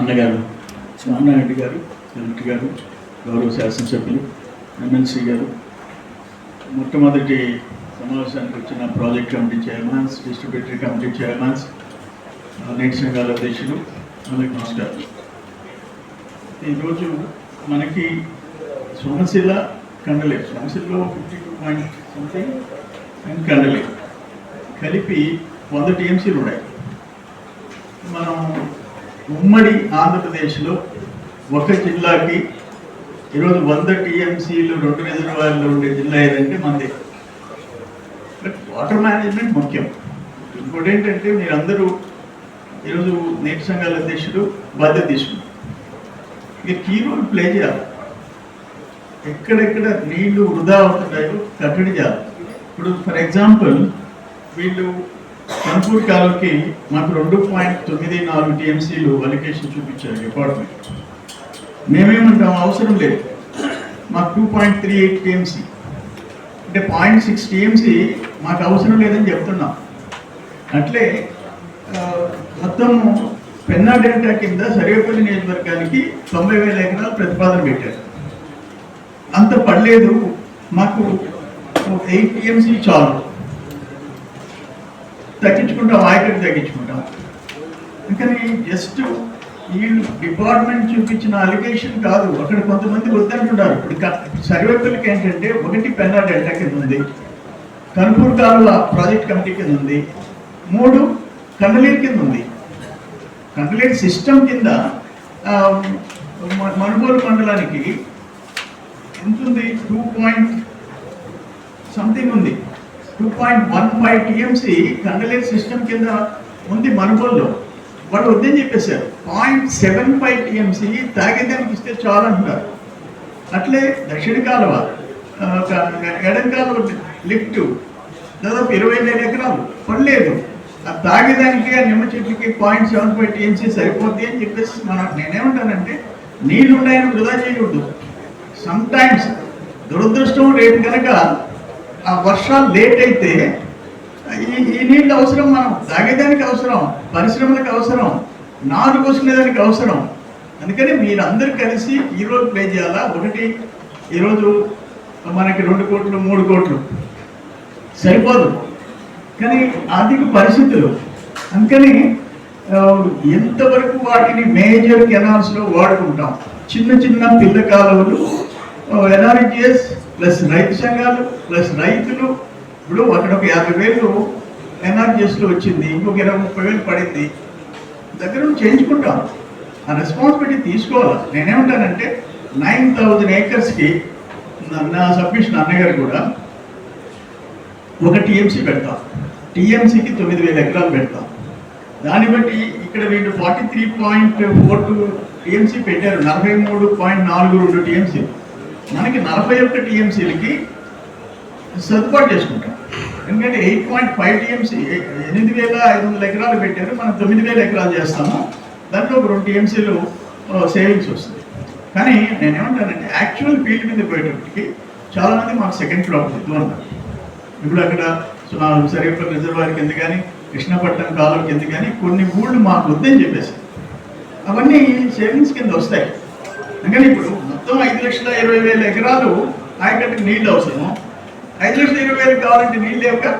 అన్నగారు స్వామినారెడ్డి గారు కలెక్టర్ గారు గౌరవ శాసనసభ్యులు ఎమ్మెల్సీ గారు. మొట్టమొదటి సమావేశానికి వచ్చిన project committee chairmans distributary committee chairmans నేటి సంఘాల అధ్యక్షులు అందరికీ నమస్కారం. ఈరోజు మనకి Somasila కండలే సోమశిలలో fifty two point something and కండలే. కలిపి వంద టీఎంసీలు ఉన్నాయి. మనం ఉమ్మడి ఆంధ్రప్రదేశ్లో ఒక జిల్లాకి ఈరోజు వంద టీఎంసీలు రెండు రిజర్వాయర్లు ఉండే జిల్లా ఏదంటే మనది బట్ వాటర్ మేనేజ్మెంట్ ముఖ్యం. ఇంకోటి ఏంటంటే మీరందరూ ఈరోజు నేటి సంఘాల అధ్యక్షుడు బాధ్యత తీసుకున్నారు. మీరు కీ రోల్ ప్లే చేయాలి. ఎక్కడెక్కడ నీళ్ళు వృధా అవుతున్నాయో కట్టడి చేయాలి. ఇప్పుడు ఫర్ ఎగ్జాంపుల్ వీళ్ళు కన్పూర్ కాలువకి మాకు రెండు పాయింట్ తొమ్మిది నాలుగు టీఎంసీలు అలికేషన్ చూపించారు డిపార్ట్మెంట్ మేమేమంటాం? అవసరం లేదు. మాకు two point three eight TMC. అంటే పాయింట్ సిక్స్ టీఎంసీ మాకు అవసరం లేదని చెప్తున్నాం. అట్లే మొత్తం పెన్నా డెల్టా కింద సర్వేపల్లి నియోజకవర్గానికి తొంభై వేల ఎకరాలు ప్రతిపాదన పెట్టారు. అంత పడలేదు. మాకు ఎయిట్ టీఎంసీ చాలు. తగ్గించుకుంటాం ఆయకట్టు తగ్గించుకుంటాం. అందుకని జస్ట్ వీళ్ళు డిపార్ట్మెంట్ చూపించిన అలిగేషన్ కాదు. అక్కడ కొంతమంది వద్దంటున్నారు. ఇప్పుడు క- సర్వేపల్లికి ఏంటంటే ఒకటి పెన్నా డెల్టా కింద ఉంది. కన్పూర్ కాలువ ప్రాజెక్ట్ కమిటీ కింద ఉంది. మూడు కండలేరు కింద ఉంది. కండలేరు సిస్టమ్ కింద మ- మనుగోలు మండలానికి ఎంత ఉంది? టూ పాయింట్ సంథింగ్ ఉంది. Two point one five TMC Kandaleru system కింద ఉంది మనుగోల్లో. వాడు వద్దని చెప్పేశారు. పాయింట్ సెవెన్ ఫైవ్ టీఎంసీ తాగేదానికి ఇస్తే చాలు అంటున్నారు. అట్లే దక్షిణ కాలువ ఎడం కాలువ లిఫ్ట్ దాదాపు ఇరవై వేల ఎకరాలు. పడలేదు ఆ తాగేదానికి ఆ నిమ్మ చెట్లకి పాయింట్ సెవెన్ ఫైవ్ టీఎంసీ సరిపోద్ది అని చెప్పేసి మనం నేనేమంటానంటే నీళ్ళు ఉన్నాయని వృధా చేయకూడదు సమ్టైమ్స్ దురదృష్టం రేపు కనుక ఆ వర్షాలు లేట్ అయితే ఈ ఈ నీళ్ళు అవసరం మనం తాగేదానికి అవసరం పరిశ్రమలకు అవసరం నారు పోసుకునేదానికి అవసరం. అందుకని మీరందరూ కలిసి ఈ రోజు ప్లే చేయాలా? ఒకటి ఈరోజు మనకి రెండు కోట్లు మూడు కోట్లు. సరిపోదు. కానీ ఆర్థిక పరిస్థితులు. అందుకని ఎంతవరకు వాటిని మేజర్ కెనాల్స్లో వాడుకుంటాం? చిన్న చిన్న పిల్ల కాలువలు ఎన్ఆర్జిఎస్ ప్లస్ రైతు సంఘాలు ప్లస్ రైతులు. ఇప్పుడు అక్కడ ఒక యాభై వేలు ఎన్ఆర్జిఎస్లో వచ్చింది ఇంకొక ఇరవై ముప్పై వేలు పడింది. దగ్గర నుంచి చేయించుకుంటాం. ఆ రెస్పాన్సిబిలిటీ తీసుకోవాలి? నేనేమంటానంటే నైన్ థౌజండ్ ఏకర్స్కి నా సబ్మిషన్ అన్నగారు కూడా ఒక టీఎంసీ పెడతాం. టీఎంసీకి తొమ్మిది వేల ఎకరాలు పెడతాం. దాన్ని బట్టి ఇక్కడ వీళ్ళు forty three point four two TMC పెట్టారు. నలభై మూడు పాయింట్ నాలుగు రెండు టీఎంసీ మనకి నలభై ఒక్క టీఎంసీలకి సర్దుబాటు చేసుకుంటాం. ఎందుకంటే ఎయిట్ పాయింట్ ఫైవ్ టీఎంసీ ఎనిమిది వేల ఐదు వందల ఎకరాలు పెట్టారు మనం తొమ్మిది వేల ఎకరాలు చేస్తాము. దాంట్లో ఒక రెండు టీఎంసీలు సేవింగ్స్ వస్తుంది. కానీ నేనేమంటానంటే యాక్చువల్ ఫీల్డ్ మీద పోయేటప్పటికి చాలామంది మాకు సెకండ్ ఫ్లోర్ వద్దు అన్నారు ఇప్పుడు అక్కడ సరిపడ రిజర్వాయర్ కింద కానీ కృష్ణపట్నం కాలువ కింద కానీ కొన్ని ఊళ్ళు మాకు వద్దని చెప్పేసి. అవన్నీ సేవింగ్స్ కింద వస్తాయి. అందుకని ఇప్పుడు మొత్తం ఐదు లక్షల ఇరవై వేల ఎకరాలు ఆయకట్టుకు నీళ్ళు అవసరం ఐదు లక్షల ఇరవై వేలు కావాలంటే నీళ్ళు లేవుగా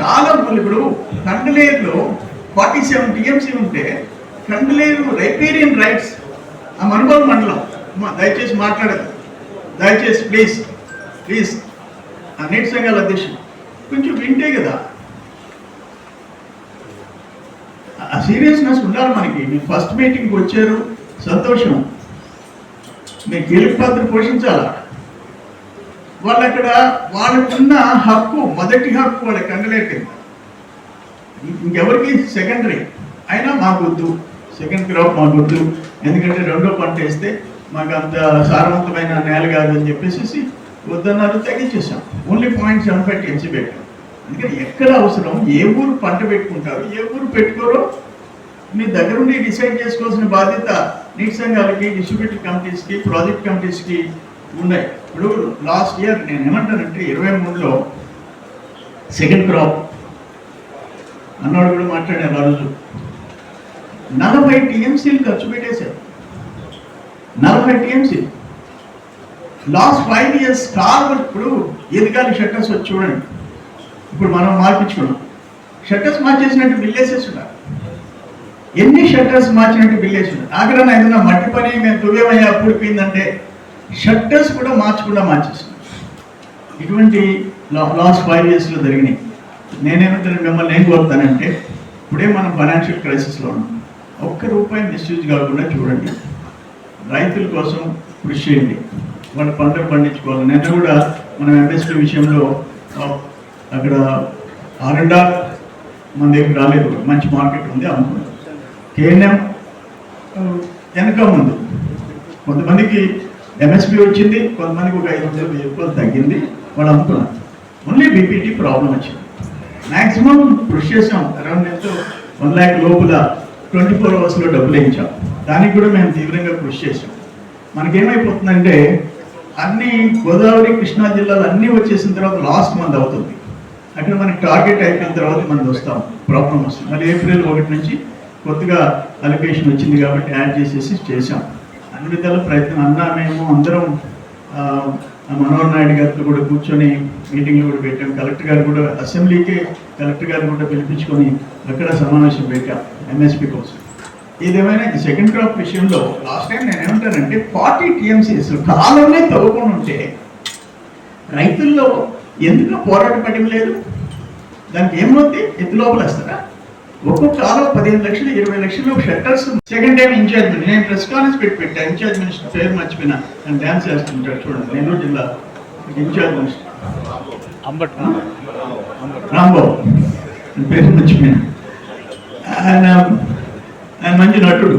చాలా మంది ఇప్పుడు కండలేరులో ఫార్టీ సెవెన్ టీఎంసీ ఉంటే కండలేరు రైపేరియన్ రైట్స్ ఆ మనుగోలు మండలం. దయచేసి మాట్లాడదు దయచేసి ప్లీజ్ ప్లీజ్. ఆ నేటి సంఘాల అధ్యక్షుడు. కొంచెం వింటే కదా. ఆ సీరియస్నెస్ ఉండాలి మనకి. మీరు ఫస్ట్ మీటింగ్కి వచ్చారు. సంతోషం. మీ కీలక పాత్ర పోషించాలా? వాళ్ళు అక్కడ వాళ్ళకున్న హక్కు మొదటి హక్కు వాళ్ళకి కండలేరు ఇంకెవరికి? సెకండరీ. అయినా మాకు వద్దు సెకండ్ క్రాప్ మాకు వద్దు ఎందుకంటే రెండో పంట వేస్తే మాకు అంత సారవంతమైన నేల కాదు అని చెప్పేసి వద్దన్నారు తగ్గించేసాం only point seven five TMC పెట్టాం. అందుకని ఎక్కడ అవసరం ఏ ఊరు పంట పెట్టుకుంటారు ఏ ఊరు పెట్టుకోరో మీ దగ్గరుండి డిసైడ్ చేసుకోవాల్సిన బాధ్యత నీటి సంఘాలకి డిస్ట్రిబ్యూటివ్ కమిటీస్కి ప్రాజెక్ట్ కమిటీస్కి ఉన్నాయి. ఇప్పుడు లాస్ట్ ఇయర్ నేను ఏమంటానంటే ఇరవై మూడులో సెకండ్ క్రాప్ అన్నాడు కూడా మాట్లాడారు ఆ రోజు. నలభై టీఎంసీలు ఖర్చు పెట్టేశారు. నలభై టీఎంసీ లాస్ట్ ఫైవ్ ఇయర్స్ కార్బన్ ఇప్పుడు ఎదగాలి షట్టర్స్ వచ్చి చూడండి. ఇప్పుడు మనం మార్పించుకున్నాం. షట్టర్స్ మార్చేసినట్టు బిల్లేసేసి ఉన్నారు ఎన్ని షట్టర్స్ మార్చినట్టు విలేజ్ ఉన్నారు ఆగ్రహం ఏదైనా మట్టి పని మేము తువ్యమయ్యా కూడిపోయిందంటే షట్టర్స్ కూడా మార్చకుండా మార్చేస్తున్నారు ఇటువంటి లాస్ట్ ఫైవ్ ఇయర్స్లో జరిగినాయి. నేనేమంటాను మిమ్మల్ని ఏం కోరుతానంటే ఇప్పుడే మనం ఫైనాన్షియల్ క్రైసిస్లో ఉన్నాం. ఒక్క రూపాయి మిస్యూజ్ కాకుండా చూడండి. రైతుల కోసం కృషి చేయండి. వాళ్ళ పంటలు పండించుకోవాలి. నిన్న కూడా మనం ఎంఎస్పీ విషయంలో అక్కడ ఆరండా మన దగ్గర రాలేదు మంచి మార్కెట్ ఉంది అమ్ముకున్నాం కేఎన్ఎం వెనక ముందు. కొంతమందికి ఎంఎస్పి వచ్చింది కొంతమందికి ఒక ఐదు వందలు రూపాయలు తగ్గింది వాళ్ళు అమ్ముకున్నారు ఓన్లీ బీపీటీ ప్రాబ్లం వచ్చింది. మ్యాక్సిమం కృషి చేసాం అరౌండ్ ఎంతో? వన్ ల్యాక్ లోపల ట్వంటీ ఫోర్ అవర్స్లో డబ్బులు వేయించాం. దానికి కూడా మేము తీవ్రంగా కృషి చేసాం మనకేమైపోతుందంటే అన్ని గోదావరి కృష్ణా జిల్లాలు అన్నీ వచ్చేసిన తర్వాత లాస్ట్ మంత్ అవుతుంది. అక్కడ మనకి టార్గెట్ అయిపోయిన తర్వాత మనది వస్తాం ప్రాబ్లం వస్తుంది. మళ్ళీ ఏప్రిల్ ఒకటి నుంచి కొత్తగా అలొకేషన్ వచ్చింది కాబట్టి యాడ్ చేసేసి చేశాం. అన్ని విధాల ప్రయత్నం అన్నా మేము అందరం మనోహర్ నాయుడు గారితో కూడా కూర్చొని మీటింగ్లు కూడా పెట్టాం. కలెక్టర్ గారు కూడా అసెంబ్లీకి కలెక్టర్ గారు కూడా పిలిపించుకొని అక్కడ సమావేశం పెట్టాం ఎంఎస్పీ కోసం. ఏదేమైనా సెకండ్ క్రాప్ విషయంలో లాస్ట్ టైం నేను ఏమంటానంటే ఫార్టీ టీఎంసీస్ కాలంలో తవ్వకుండా ఉంటే రైతుల్లో ఎందుకు పోరాట పడిం లేదు? దానికి ఏమవుతుంది ఎత్తు లోపలేస్తారా? ఒక్కొక్క కాలం పదిహేను లక్షలు ఇరవై లక్షలు షట్టర్స్ సెకండ్ టైం ఇన్ఛార్జ్ నేను ప్రెస్ కాన్ఫరెన్స్ పెట్టి పెట్టా. ఇన్ఛార్జ్ మినిస్టర్ పేరు మర్చిపోయినా. నేను డ్యాన్స్ చేస్తుంటాడు చూడండి. నెల్లూరు జిల్లా ఇన్ఛార్జ్ మినిస్టర్ అంబట్. రాంబాబు. పేరు మర్చిపోయినా. ఆయన ఆయన మంచి నటుడు.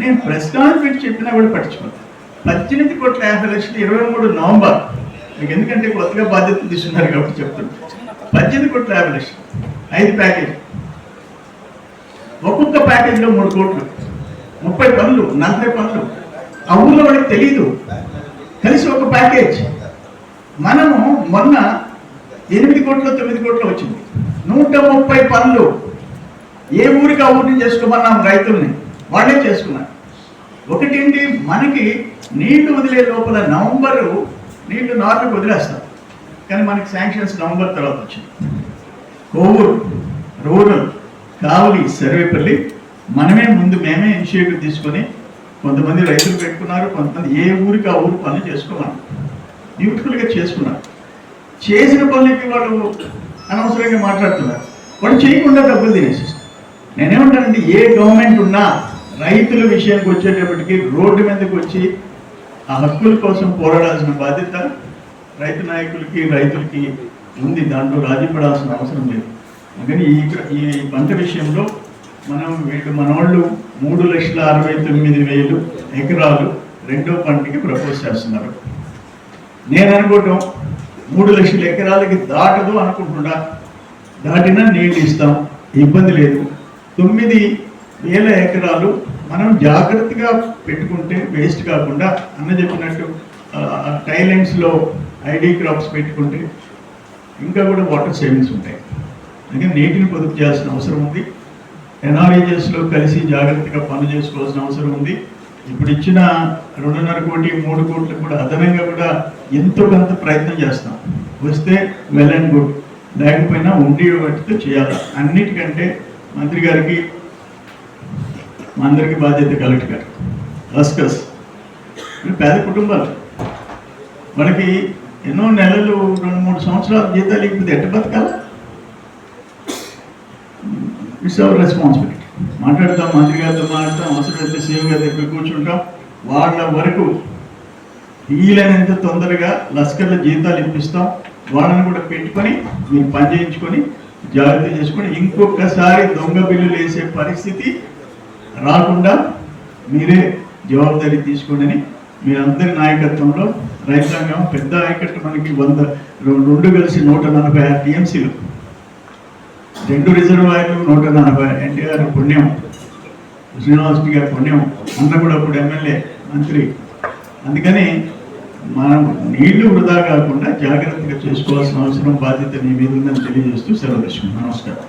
నేను ప్రెస్ కాన్ఫరెన్స్ చెప్పినా కూడా పట్టించుకోను. పద్దెనిమిది కోట్ల యాభై లక్షలు ఇరవై మూడు నవంబర్. మీకు ఎందుకంటే కొత్తగా బాధ్యత తీసుకున్నారు కాబట్టి చెప్తున్నాను పద్దెనిమిది కోట్ల యాభై లక్షలు. ఐదు ప్యాకేజ్ ఒక్కొక్క ప్యాకేజీలో మూడు కోట్లు ముప్పై పనులు నలభై పనులు. ఆ ఊళ్ళో వాళ్ళకి తెలియదు కలిసి ఒక ప్యాకేజ్. మనము మొన్న ఎనిమిది కోట్లు తొమ్మిది కోట్లు వచ్చింది. నూట ముప్పై పనులు. ఏ ఊరికి ఆ ఊరిని చేసుకోమన్నాం రైతుల్ని? వాళ్ళే చేసుకున్నారు. ఒకటేంటి? మనకి నీళ్ళు వదిలే లోపల నవంబరు నీళ్ళు నార్మల్కి వదిలేస్తాం కానీ మనకి శాంక్షన్స్ నవంబర్ తర్వాత వచ్చింది. కోవూరు రూరల్. కావలి సర్వేపల్లి మనమే ముందు మేమే ఇనిషియేటివ్ తీసుకొని కొంతమంది రైతులు పెట్టుకున్నారు కొంతమంది ఏ ఊరికి ఆ ఊరు పనులు చేసుకున్నారు బ్యూటిఫుల్గా చేసుకున్నారు. చేసిన పనులకి వాళ్ళు? అనవసరంగా మాట్లాడుతున్నారు. వాళ్ళు చేయకుండా డబ్బులు తినేసిస్తారు నేనేమంటానంటే ఏ గవర్నమెంట్ ఉన్నా రైతుల విషయానికి వచ్చేటప్పటికి రోడ్డు మీదకి వచ్చి ఆ హక్కుల కోసం పోరాడాల్సిన బాధ్యత రైతు నాయకులకి రైతులకి ఉంది. దాంట్లో రాజీ పడాల్సిన అవసరం లేదు. అందుకని ఈ ఈ పంట విషయంలో మనం వీళ్ళు మనవాళ్ళు మూడు లక్షల అరవై తొమ్మిది వేలు ఎకరాలు రెండో పంటకి ప్రపోజ్ చేస్తున్నారు. నేను అనుకోవటం మూడు లక్షల ఎకరాలకి దాటదు అనుకుంటున్నా. దాటినా నీళ్ళు ఇస్తాం ఇబ్బంది లేదు. తొమ్మిది వేల ఎకరాలు మనం జాగ్రత్తగా పెట్టుకుంటే వేస్ట్ కాకుండా అన్న చెప్పినట్టు టైలెంట్స్లో ఐడి క్రాప్స్ పెట్టుకుంటే ఇంకా కూడా వాటర్ సేవింగ్స్ ఉంటాయి. అందుకని నీటిని పొదుపు చేయాల్సిన అవసరం ఉంది. ఎన్ఆర్ఈజెస్లో కలిసి జాగ్రత్తగా పనులు చేసుకోవాల్సిన అవసరం ఉంది. ఇప్పుడు ఇచ్చిన రెండున్నర కోటి మూడు కోట్లు కూడా అదనంగా కూడా ఎంతో కొంత ప్రయత్నం చేస్తాం. వస్తే వెల్ అండ్ గుడ్. లేకపోయినా ఉండి వాటితో చేయాలి. అన్నిటికంటే మంత్రి గారికి మా అందరికీ బాధ్యత కలెక్టర్ గారు. అస్కస్. పేద కుటుంబాలు. వాళ్ళకి ఎన్నో నెలలు రెండు మూడు సంవత్సరాలు జీతాలు ఇప్పుడు ఎట్ట బతకాలి? ఇట్స్ అవర్ రెస్పాన్సిబిలిటీ మాట్లాడతాం మంత్రి గారితో మాట్లాడతాం అవసరమైతే సీఎం గారి దగ్గర కూర్చుంటాం. వాళ్ళ వరకు వీలైనంత తొందరగా లస్కర్ల జీతాలు ఇప్పిస్తాం. వాళ్ళని కూడా పెట్టుకొని మీరు పని చేయించుకొని జాగ్రత్త చేసుకొని ఇంకొకసారి దొంగ బిల్లులు వేసే పరిస్థితి రాకుండా మీరే జవాబుదారీ తీసుకోండి. మీరందరి నాయకత్వంలో రైతాంగం పెద్ద ఆయకట్టు మనకి వంద రెండు రెండు కలిసి నూట నలభై ఆరు టీఎంసీలు. రెండు రిజర్వాయర్లు నూట నలభై ఎన్టీఆర్ పుణ్యం శ్రీనివాస్ గారి పుణ్యం అన్న కూడా అప్పుడు ఎమ్మెల్యే మంత్రి. అందుకని మనం నీళ్ళు వృధా కాకుండా జాగ్రత్తగా చేసుకోవాల్సిన అవసరం బాధ్యత మీ మీద ఉందని తెలియజేస్తూ సెలవు నమస్కారం.